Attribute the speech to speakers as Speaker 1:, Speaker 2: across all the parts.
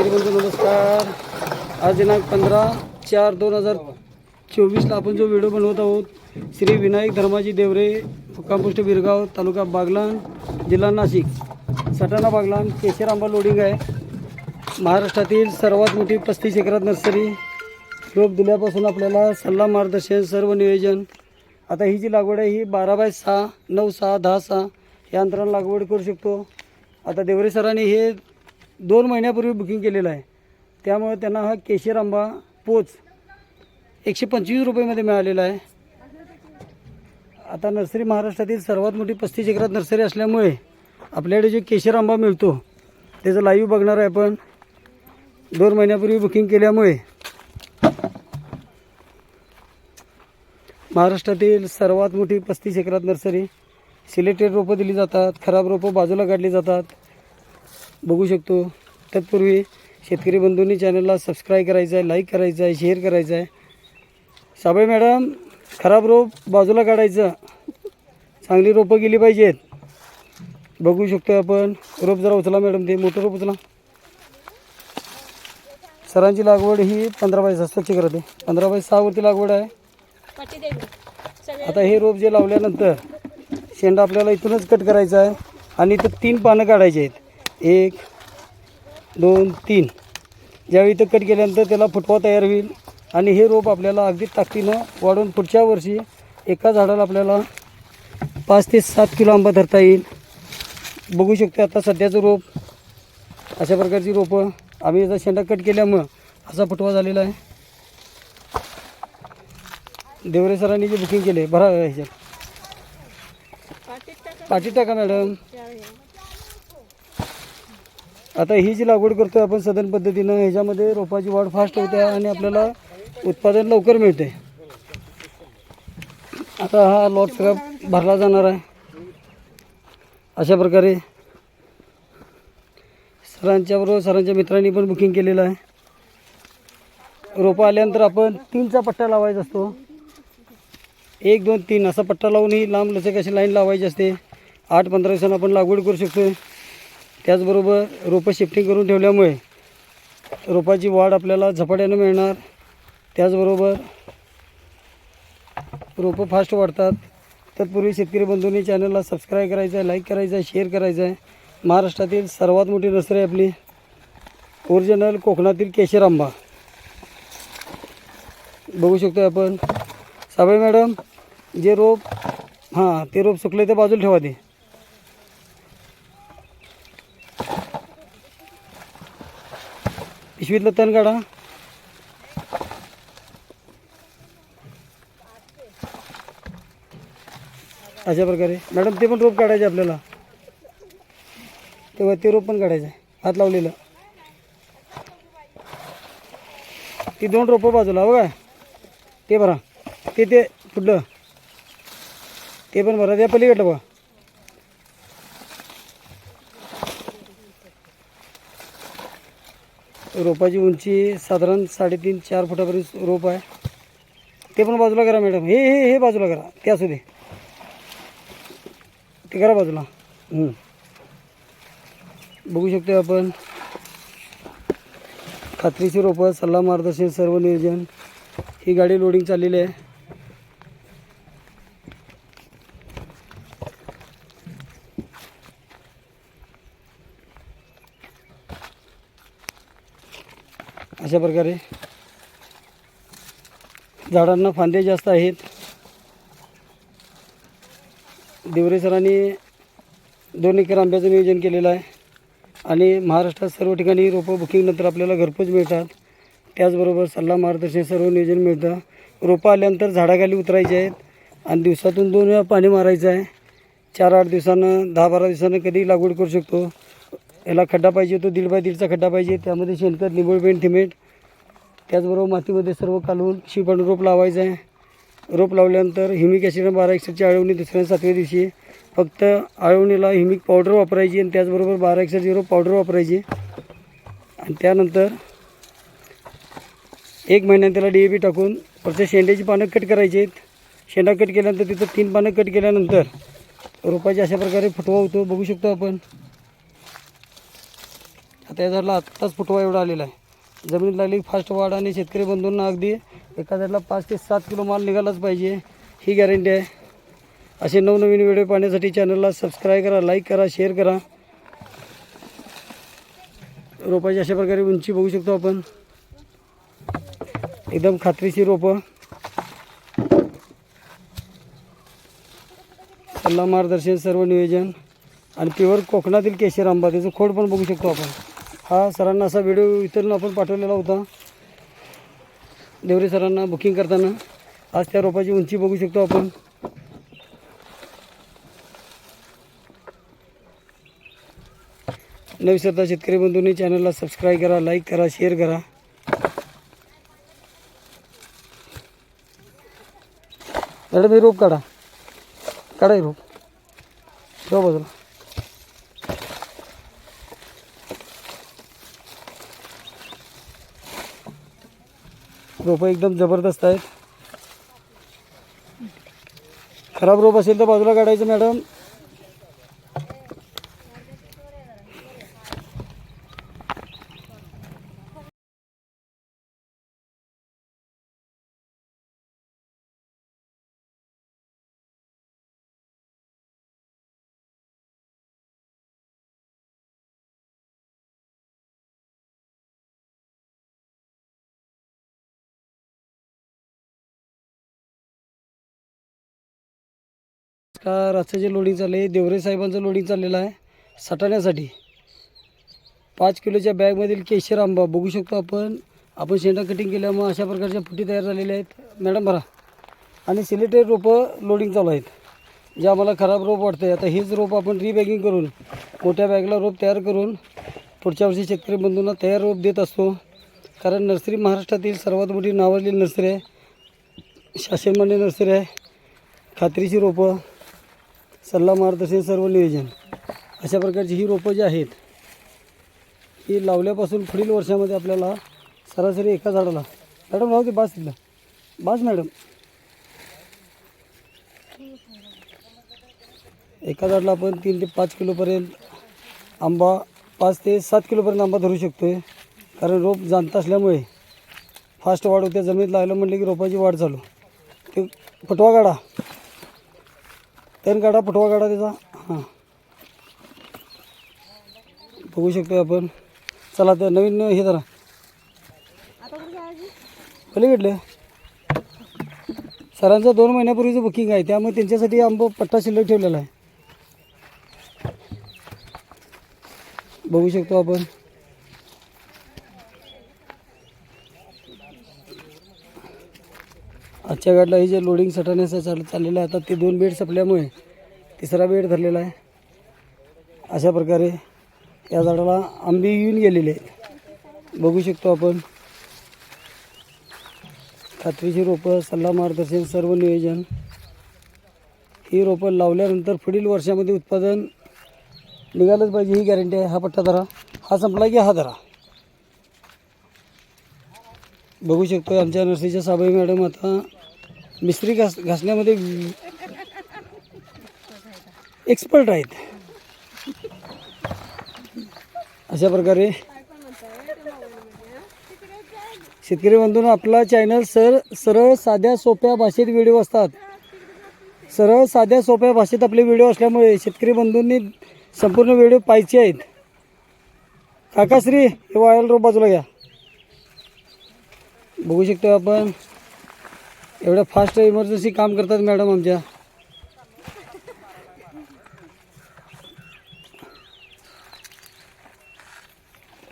Speaker 1: शेतकरी बंधू नमस्कार. आज दिनांक पंधरा चार दोन हजार चोवीसला आपण जो व्हिडिओ बनवत आहोत श्री विनायक धर्माजी देवरे मुक्कामपुष्ट बिरगाव तालुका बागलाण जिल्हा नाशिक. सटाणा बागलाण केशर आंबा लोडिंग आहे. महाराष्ट्रातील सर्वात मोठी पस्तीस एकरात नर्सरी. रोप दिल्यापासून आपल्याला सल्ला मार्गदर्शन सर्व नियोजन. आता ही जी लागवड आहे ही बारा बाय सहा नऊ सहा दहा सहा या अंतराने लागवड करू शकतो. आता देवरे सरांनी हे दोन महिन्यापूर्वी बुकिंग केलेलं आहे. त्यामुळे त्यांना हा केशर आंबा पोच एकशे पंचवीस रुपयेमध्ये मिळालेला आहे. आता नर्सरी महाराष्ट्रातील सर्वात मोठी पस्तीस एकरात नर्सरी असल्यामुळे आपल्याकडे जो केशर आंबा मिळतो त्याचं लाईव्ह बघणार आहे आपण. दोन महिन्यापूर्वी बुकिंग केल्यामुळे महाराष्ट्रातील सर्वात मोठी पस्तीस एकरात नर्सरी. सिलेक्टेड रोपं दिली जातात खराब रोपं बाजूला काढली जातात. बघू शकतो. तत्पूर्वी शेतकरी बंधूंनी चॅनलला सबस्क्राईब करायचं आहे लाईक करायचं आहे शेअर करायचं आहे साबळे मॅडम खराब रोप बाजूला काढायचं. चांगली रोपं गेली पाहिजेत. बघू शकतो आपण. रोप जरा उचला मॅडम ते. मोठं रोप उचला. सरांची लागवड ही पंधरा बाय सहा स्वच्छ करत. आहे पंधरा बाय सहावरती लागवड आहे. आता हे रोप जे लावल्यानंतर शेंडा आपल्याला इथूनच कट करायचा आहे. आणि इथं तीन पानं काढायची आहेत. एक दोन तीन. ज्यावेळी इथं कट केल्यानंतर त्याला फुटवा तयार होईल आणि हे रोप आपल्याला अगदी ताकदीनं वाढवून पुढच्या वर्षी एका झाडाला आपल्याला पाच ते सात किलो आंबा धरता येईल. बघू शकतो आता सध्याचं रोप अशा प्रकारची रोपं आम्ही याचा शेंडा कट केल्यामुळं असा फुटवा झालेला आहे. देवरे सरांनी जे बुकिंग केले भरा ह्याच्यात.
Speaker 2: पाटीत टाका.
Speaker 1: मॅडम. आता ही जी लागवड करतोय आपण सदन पद्धतीनं ह्याच्यामध्ये रोपाची वाढ फास्ट होते आणि आपल्याला उत्पादन लवकर मिळते. आता हा लॉट सगळा भरला जाणार आहे. अशा प्रकारे सरांच्याबरोबर सरांच्या मित्रांनी पण बुकिंग केलेलं आहे. रोपं आल्यानंतर आपण तीनचा पट्टा लावायचा असतो. एक दोन तीन असा पट्टा लावून ही लांब लचक अशी लाईन लावायची असते. आठ पंधरा दिवसांना आपण लागवड करू शकतो त्याचबरोबर रोपं शिफ्टिंग करून ठेवल्यामुळे रोपाची वाढ आपल्याला झपाट्यानं मिळणार. त्याचबरोबर रोपं फास्ट वाढतात. तत्पूर्वी शेतकरी बंधूंनी चॅनलला सबस्क्राईब करायचं आहे लाईक करायचं आहे शेअर करायचं आहे महाराष्ट्रातील सर्वात मोठी नसर आहे आपली ओरिजिनल कोकणातील केशर आंबा. बघू शकतो आपण. साबळे मॅडम जे रोप हां ते रोप सुकले ते बाजूला ठेवा ते. पिशवीतलं तण काढा. अशा प्रकारे. मॅडम ते पण रोप काढायचे आपल्याला. तेव्हा ते रोप पण काढायचं. आहे हात लावलेलं. ती दोन रोपं बाजूला हो ते भरा. ते ते पुढलं ते पण भरा. त्या पलीकडलं बघा. रोपाची उंची साधारण साडेतीन चार फुटापर्यंत रोप आहे. ते पण बाजूला करा मॅडम. हे हे हे बाजूला करा. ते असू दे. ते करा बाजूला. बघू शकतो आपण. खात्रीची रोपं सल्ला मार्गदर्शन सर्व नियोजन. ही गाडी लोडिंग चाललेली आहे. अशा प्रकारे झाडांना फांदे जास्त आहेत. देवरे सरांनी दोन एकर आंब्याचं नियोजन केलेलं आहे. आणि महाराष्ट्रात सर्व ठिकाणी रोपं बुकिंगनंतर आपल्याला घरपोच मिळतात. त्याचबरोबर सल्ला मार्गदर्शन सर्व नियोजन मिळतं. रोपं आल्यानंतर झाडाखाली उतरायचे आहेत. आणि दिवसातून दोन वेळा पाणी मारायचं आहे. चार आठ दिवसानं दहा बारा दिवसानं कधी लागवड करू शकतो. याला खड्डा पाहिजे तो दीड बाय दीडचा खड्डा पाहिजे. त्यामध्ये शेणखत निंबळ पेंट सिमेंट त्याचबरोबर मातीमध्ये सर्व कालवून शिपण रोप लावायचं आहे. रोप लावल्यानंतर हिमिक ॲसिड बारा एकसठची आळवणी दुसऱ्या सातव्या दिवशी. फक्त आळवणीला हिमिक पावडर वापरायची आणि त्याचबरोबर बारा एकसठची रोप पावडर वापरायची. आणि त्यानंतर एक महिन्यात त्याला डी ए पी टाकून परत शेंड्याची पानं कट करायची आहेत. शेंडा कट केल्यानंतर तिथं तीन पानं कट केल्यानंतर रोपाची अशा प्रकारे फुटवा होतो. बघू शकतो आपण. आता त्या झाडला आत्ताच फुटवा एवढा आलेला आहे. जमिनीत लागली फास्ट वाढ आणि शेतकरी बंधूंना अगदी एका झाडला पाच ते सात किलो माल निघालाच पाहिजे. ही गॅरंटी आहे. असे नवनवीन व्हिडिओ पाहण्यासाठी चॅनलला सबस्क्राईब करा लाईक करा शेअर करा. रोपाची अशा प्रकारे उंची बघू शकतो आपण. एकदम खात्रीशीर रोपं. सल्ला मार्गदर्शन सर्व नियोजन. आणि प्युअर कोकणातील केशर आंबा त्याचं खोड पण बघू शकतो आपण. हा सरांना असा व्हिडिओ इतरून आपण पाठवलेला होता. देवरे सरांना बुकिंग करताना. आज त्या रोपाची उंची बघू शकतो आपण. न शेतकरी बंधूंनी चॅनलला सबस्क्राईब करा लाईक करा शेअर करा. मॅडम हे रोप काढा. काढा हे रोप. ठेवा बाजूला. रोपं एकदम जबरदस्त आहेत. खराब रोप असेल तर बाजूला काढायचं मॅडम. का आजचं जे लोडिंग चाललं आहे देवरे साहेबांचं लोडिंग चाललेलं आहे सटाण्यासाठी. पाच किलोच्या बॅगमधील केशर आंबा बघू शकतो आपण. आपण शेंडा कटिंग केल्यामुळे अशा प्रकारच्या फुटी तयार झालेल्या आहेत. मॅडम भरा आणि सिलेटेड रोपं लोडिंग चालू आहेत. जे आम्हाला खराब रोप वाटतं आता हेच रोप आपण रिबॅगिंग करून मोठ्या बॅगला रोप तयार करून पुढच्या वर्षी शेतकरी बंधूंना तयार रोप देत असतो. कारण नर्सरी महाराष्ट्रातील सर्वात मोठी नावाजलेली नर्सरी आहे. शासनमान्य नर्सरी आहे. खात्रीची रोपं. सल्ला मार्गदर्शन सर्व नियोजन. अशा प्रकारची ही रोपं जी आहेत ही लावल्यापासून पुढील वर्षामध्ये आपल्याला सरासरी एका झाडाला मॅडम राहू दे बास तिथलं. बास मॅडम. एका झाडाला आपण तीन ते पाच किलोपर्यंत आंबा पाच ते सात किलोपर्यंत आंबा धरू शकतो आहे कारण रोप जाणता असल्यामुळे फास्ट वाढ होते. जमिनीत लागलं म्हटलं की रोपाची वाढ चालू. ते पटवा काढा तण काढा फुटवा काढा त्याचा. हां. बघू शकतो आपण. चला तर नवीन हे जरा पलीकडले सरांचं दोन महिन्यापूर्वीचं बुकिंग आहे त्यामुळे त्यांच्यासाठी आंबो पट्टा शिल्लक ठेवलेला आहे. बघू शकतो आपण. आजच्या गाडीला हे जे लोडिंग सटाण्याचं चाल चाललेलं आहे आता ते दोन बेड संपल्यामुळे तिसरा बेड धरलेला आहे. अशा प्रकारे या झाडाला आंबे येऊन गेलेले आहेत. बघू शकतो आपण. खात्रीची रोपं सल्ला मार्गदर्शन सर्व नियोजन. ही रोपं लावल्यानंतर पुढील वर्षामध्ये उत्पादन निघालंच पाहिजे ही गॅरंटी आहे. हा पट्टा धरा. हा संपला की हा धरा. बघू शकतो आमच्या नर्सरीच्या साबाई मॅडम आता मिस्त्री घास घासण्यामध्ये एक्सपर्ट आहेत. अशा प्रकारे शेतकरी बंधून आपला चॅनल सर सरळ साध्या सोप्या भाषेत व्हिडिओ असतात. सरळ साध्या सोप्या भाषेत आपले व्हिडिओ असल्यामुळे शेतकरी बंधूंनी संपूर्ण व्हिडिओ पाहिजे आहेत. काकाश्री हे वायल रोप बाजूला घ्या. बघू शकतो आपण. एवढ्या फास्ट इमर्जन्सी काम करतात मॅडम आमच्या.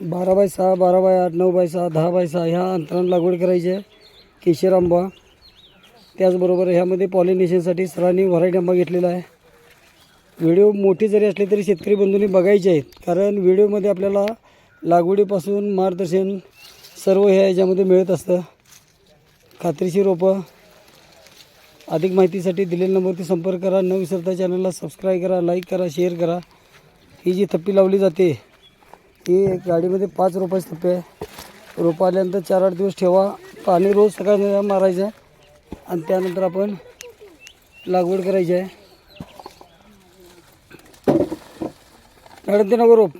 Speaker 1: बारा बाय सहा बारा बाय आठ नऊ बाय सहा दहा बाय सहा ह्या अंतरानं लागवड करायची आहे. केशर आंबा. त्याचबरोबर ह्यामध्ये पॉलिनेशनसाठी सरांनी व्हरायटी आंबा घेतलेला आहे. व्हिडिओ मोठी जरी असले तरी शेतकरी बंधूंनी बघायचे आहेत. कारण व्हिडिओमध्ये आपल्याला लागवडीपासून मार्गदर्शन सर्व ह्या याच्यामध्ये मिळत असतं. खात्रीची रोपं अधिक माहितीसाठी दिलेल्या नंबरवरती संपर्क करा. न विसरता चॅनलला सबस्क्राईब करा लाईक करा शेअर करा. ही जी थप्पी लावली जाते ही गाडीमध्ये पाच रोपाची थप्पी आहे. रोपं आल्यानंतर चार आठ दिवस ठेवा. पाणी रोज सकाळी मारायचं आहे. आणि त्यानंतर आपण लागवड करायची आहे. मॅडम ते नको रोप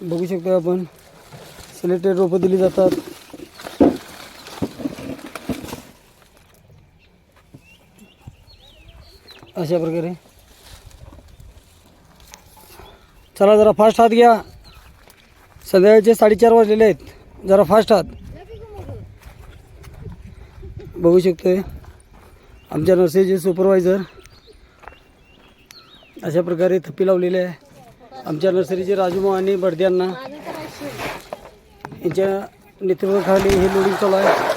Speaker 1: बघू शकतो आपण. सिलेक्टेड रोपं दिली जातात. अशा प्रकारे. चला जरा फास्ट हात घ्या. सध्याचे साडेचार वाजलेले आहेत. जरा फास्ट हात बघू शकतोय. आमच्या नर्सरीचे सुपरवायझर अशा प्रकारे थप्पी लावलेली आहे. आमच्या नर्सरीचे राजूमा आणि बडद्यांना यांच्या नेतृत्वाखाली हे लोडिंग चालू आहे.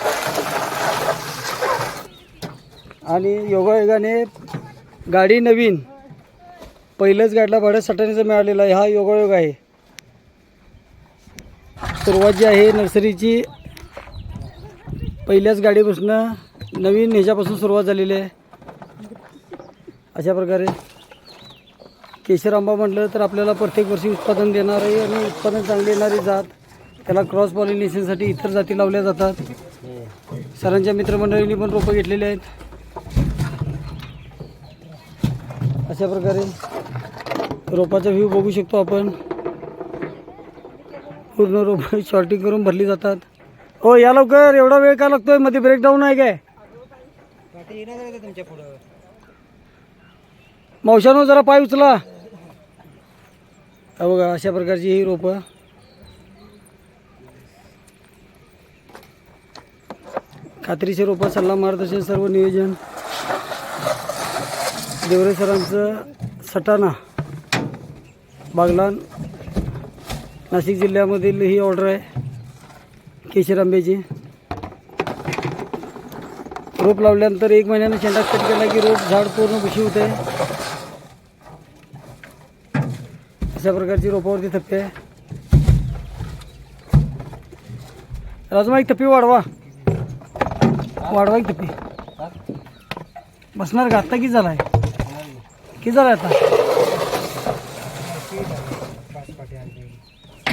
Speaker 1: आणि योगायोगाने गाडी नवीन पहिलंच गाडीला भाडं सटाण्याचं मिळालेलं आहे. हा योगायोग आहे. सुरुवात जी आहे नर्सरीची पहिल्याच गाडीपासून नवीन ह्याच्यापासून सुरुवात झालेली आहे. अशा प्रकारे केशर आंबा म्हटलं तर आपल्याला प्रत्येक वर्षी उत्पादन देणारी आणि उत्पादन चांगले येणारी जात त्याला क्रॉस पॉलिनेशनसाठी इतर जाती लावल्या जातात. सरांच्या मित्रमंडळींनी पण रोपं घेतलेली आहेत. अशा प्रकारे रोपाचा व्ह्यू बघू शकतो आपण. पूर्ण रोपं शॉर्टिंग करून भरली जातात. हो या लवकर. एवढा वेळ का लागतोय? मध्ये ब्रेकडाऊन आहे काय? मावशानो जरा पाय उचला. बघा अशा प्रकारची ही रोपं. खात्रीचे रोपं सल्ला मार्गदर्शन सर्व नियोजन. देवरे सरांचं सटाणा बागलान नाशिक जिल्ह्यामधील ही ऑर्डर आहे. केशर आंब्याची. रोप लावल्यानंतर एक महिन्यानं शेंडा कट केला की रोप झाड पूर्ण बुशी होते. अशा प्रकारची रोपावरती थप्पी. आहे राजमा एक थप्पी वाढवा. वाढवाय किती? बसणार का? आत्ता किती झाला आहे किती झाला आता?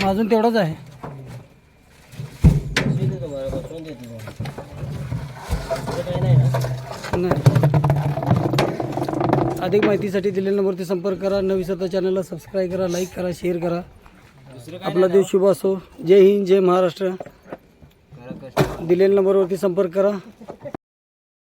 Speaker 1: मग अजून तेवढंच आहे. नाही. अधिक माहितीसाठी दिलेल्या नंबरवरती संपर्क करा. न विसरता चॅनलला सबस्क्राईब करा लाईक करा शेअर करा. आपला देव शुभ असो. जय हिंद जय महाराष्ट्र. दिलेल्या नंबरवरती संपर्क करा.